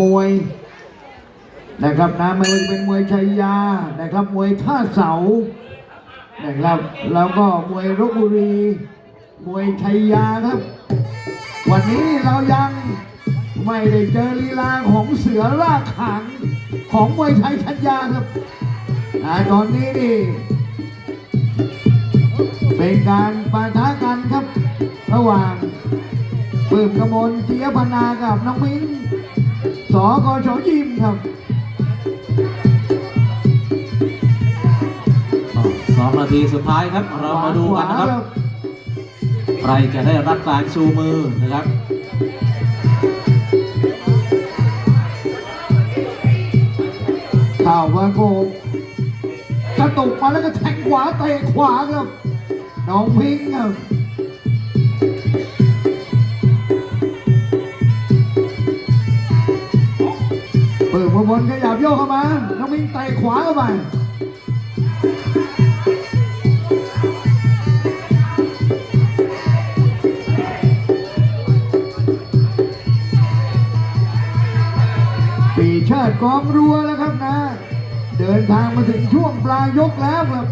มวยนะครับนะไม่ว่าจะเป็นมวยชัยยานะครับมวยท่าเสานะครับแล้วก็มวยรบบุรี มวยชัยยาครับ วันนี้เรายังไม่ได้เจอลีลาของเสือรากหางของมวยไทยชัยยาครับอ่าตอนนี้นี่เป็นการปะทะกันครับ ระหว่างปื้มกมลเจียพนากับน้องมิ้น สกชยิมครับสองนาทีสุดท้ายครับ เรามาดูกันนะครับ ใครจะได้รับการชูมือนะครับข่าวว่าโกบกระตุกมาแล้วก็แทงขวาเตะขวาครับ น้องพิงค์ครับ เปิดบนขยับโยกเข้ามาน้องพิงค์เตะขวาเข้าไปปีชาติกองรัวแล้วครับนะ เดินทางมาถึงช่วงปลายยกแล้วครับ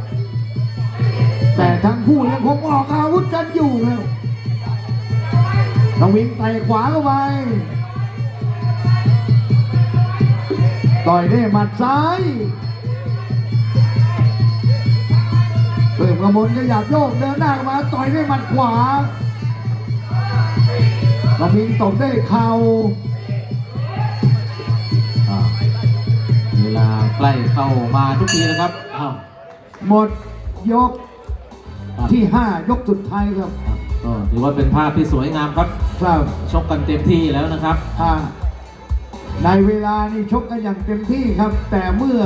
แต่ทั้งคู่ยังคงออกอาวุธกันอยู่ครับน้องวินเตะขวาเข้าไป ต่อยด้วยหมัดซ้ายเปิดกระมลขยับโยกเดินหน้าเข้ามาต่อยด้วยหมัดขวาน้องวินตบด้วยเข่าอ่าเวลาใกล้เข้ามาทุกทีนะครับอ้าวหมดยกที่ 5 ยกสุดท้ายครับ ก็ถือว่าเป็นภาพที่สวยงามครับ ครับชกกันเต็มที่แล้วนะครับอ่า ในเวลานี้ชกกันอย่างเต็มที่ครับ แต่เมื่อ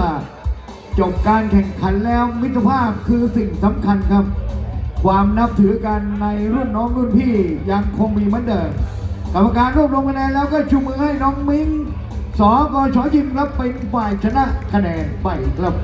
จบการแข่งขันแล้วมิตรภาพคือสิ่งสำคัญครับ ความนับถือกันในรุ่นน้องรุ่นพี่ยังคงมีเหมือนเดิมกรรมการรวบรวมคะแนนแล้วก็ชูมือให้น้องมิงสอกชยิมครับเป็นฝ่ายชนะคะแนนไปครับ